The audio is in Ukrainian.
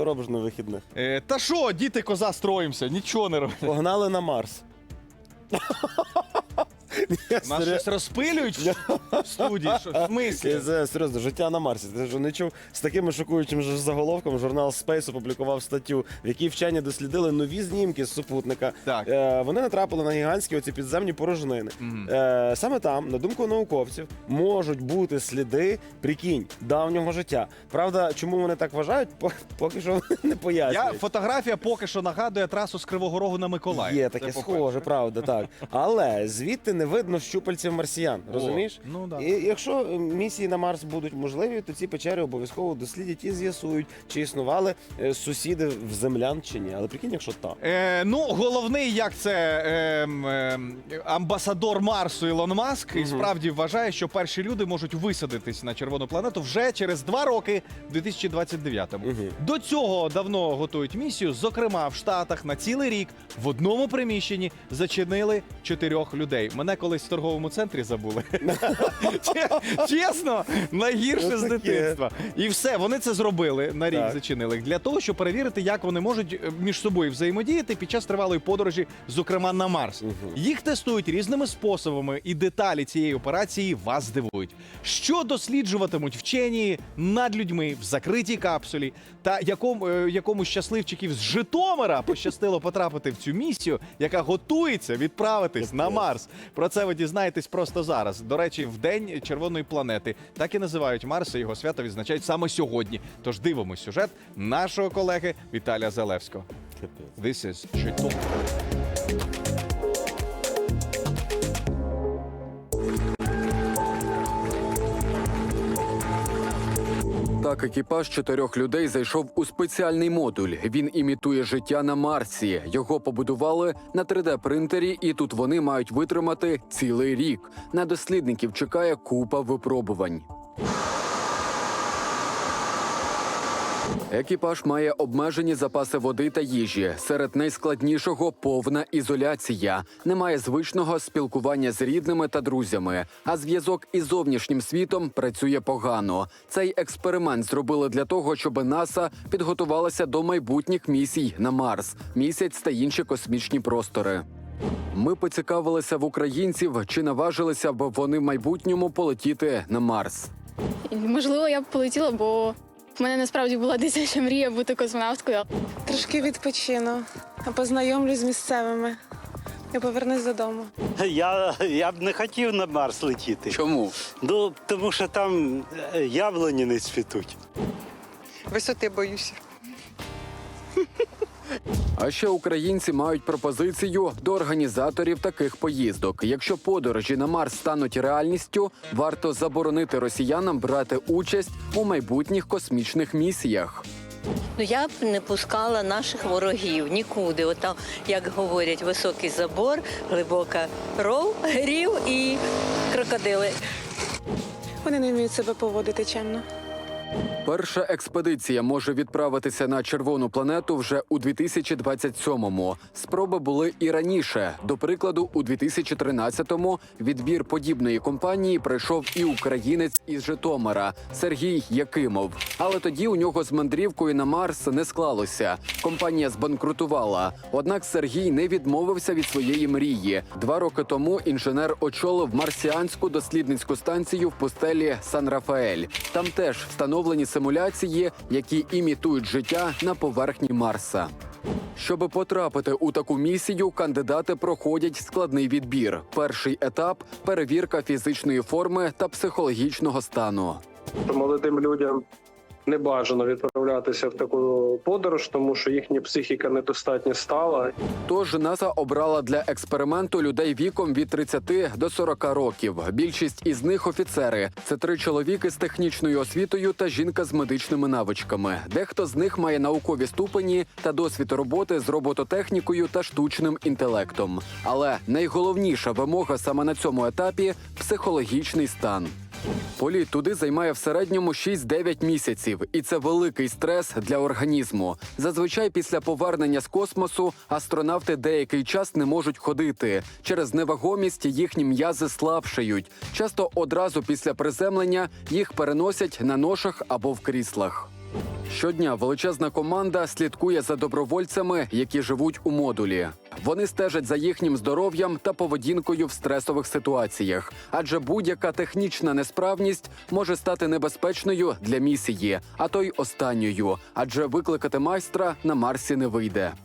Що робиш на вихідних? Е, та що, діти коза строїмося, нічого не робимо. Погнали на Марс. Нас щось розпилюють в студії. Що, в смислі? Це, серйозно, життя на Марсі. Ти ж не чув з таким шокуючим заголовком. Журнал Space опублікував статтю, в якій вчені дослідили нові знімки з супутника. Так. Е, вони натрапили на гігантські оці підземні порожнини. Мгм. Е, саме там, на думку науковців, можуть бути сліди, прикинь, давнього життя. Правда, чому вони так вважають, по- поки що не Я, пояснюють. фотографія поки що нагадує трасу з Кривого Рогу на Миколаїв. Є Це таке по-перше. схоже, правда, так. Але звідти не видно щупальців марсіян, О, розумієш? ну да. І якщо е, місії на Марс будуть можливі, то ці печери обов'язково дослідять і з'ясують, чи існували е, сусіди в землян чи ні. Але прикинь, якщо так. Е, ну, головний, як це ем, ем, амбасадор Марсу Ілон Маск, і справді вважає, що перші люди можуть висадитись на червону планету вже через два роки, в 2029-му. Мгм. До цього давно готують місію. Зокрема, в Штатах на цілий рік в одному приміщенні зачинили чотирьох людей. Мене колись в торговому центрі забули. Чесно, найгірше з дитинства. І все, вони це зробили на рік Так. зачинили для того, щоб перевірити, як вони можуть е, між собою взаємодіяти під час тривалої подорожі, зокрема на Марс. Їх тестують різними способами, і деталі цієї операції вас здивують. Що досліджуватимуть вчені над людьми в закритій капсулі, та якому, е, якому щасливчиків з Житомира пощастило потрапити в цю місію, яка готується відправитись на Марс. Про це ви дізнаєтесь просто зараз. До речі, в день червоної планети так і називають Марс, і його свято відзначають саме сьогодні. Тож дивимось сюжет нашого колеги Віталія Залевського. This is Житомир. Так, екіпаж чотирьох людей зайшов у спеціальний модуль. Він імітує життя на Марсі. Його побудували на 3D-принтері, і тут вони мають витримати цілий рік. На дослідників чекає купа випробувань. Екіпаж має обмежені запаси води та їжі. Серед найскладнішого повна ізоляція. Немає звичного спілкування з рідними та друзями. А зв'язок із зовнішнім світом працює погано. Цей експеримент зробили для того, щоб НАСА підготувалася до майбутніх місій на Марс, місяць та інші космічні простори. Ми поцікавилися в українців, чи наважилися б вони в майбутньому полетіти на Марс. Можливо, я б полетіла, бо в мене насправді була дитяча мрія бути космонавткою. Трошки відпочину, а познайомлюсь з місцевими і повернусь додому. Я, я б не хотів на Марс летіти. Чому? Ну, тому що там е, яблуні не цвітуть. Висоти боюся. А ще українці мають пропозицію до організаторів таких поїздок. Якщо подорожі на Марс стануть реальністю, варто заборонити росіянам брати участь у майбутніх космічних місіях. Ну я б не пускала наших ворогів нікуди. От там, як говорять, високий забор, глибока ров, рів і крокодили. Вони не вміють себе поводити чемно. Перша експедиція може відправитися на червону планету вже у 2027-му. Спроби були і раніше. До прикладу, у 2013-му відбір подібної компанії пройшов і українець із Житомира Сергій Якимов. Але тоді у нього з мандрівкою на Марс не склалося. Компанія збанкрутувала. Однак Сергій не відмовився від своєї мрії. Два роки тому інженер очолив марсіанську дослідницьку станцію в пустелі Сан-Рафаель. Там теж встановлені симуляції, які імітують життя на поверхні Марса. Щоби потрапити у таку місію, кандидати проходять складний відбір. Перший етап перевірка фізичної форми та психологічного стану. молодим людям не бажано відправлятися в таку подорож, тому що їхня психіка недостатньо стала. Тож НАСА обрала для експерименту людей віком від 30 до 40 років. Більшість із них офіцери. Це три чоловіки з технічною освітою та жінка з медичними навичками. Дехто з них має наукові ступені та досвід роботи з робототехнікою та штучним інтелектом. Але найголовніша вимога саме на цьому етапі психологічний стан. Політ туди займає в середньому 6-9 місяців, і це великий стрес для організму. Зазвичай після повернення з космосу астронавти деякий час не можуть ходити. Через невагомість їхні м'язи слабшають. Часто одразу після приземлення їх переносять на ношах або в кріслах. Щодня величезна команда слідкує за добровольцями, які живуть у модулі. Вони стежать за їхнім здоров'ям та поведінкою в стресових ситуаціях, адже будь-яка технічна несправність може стати небезпечною для місії, а то й останньою, адже викликати майстра на Марсі не вийде.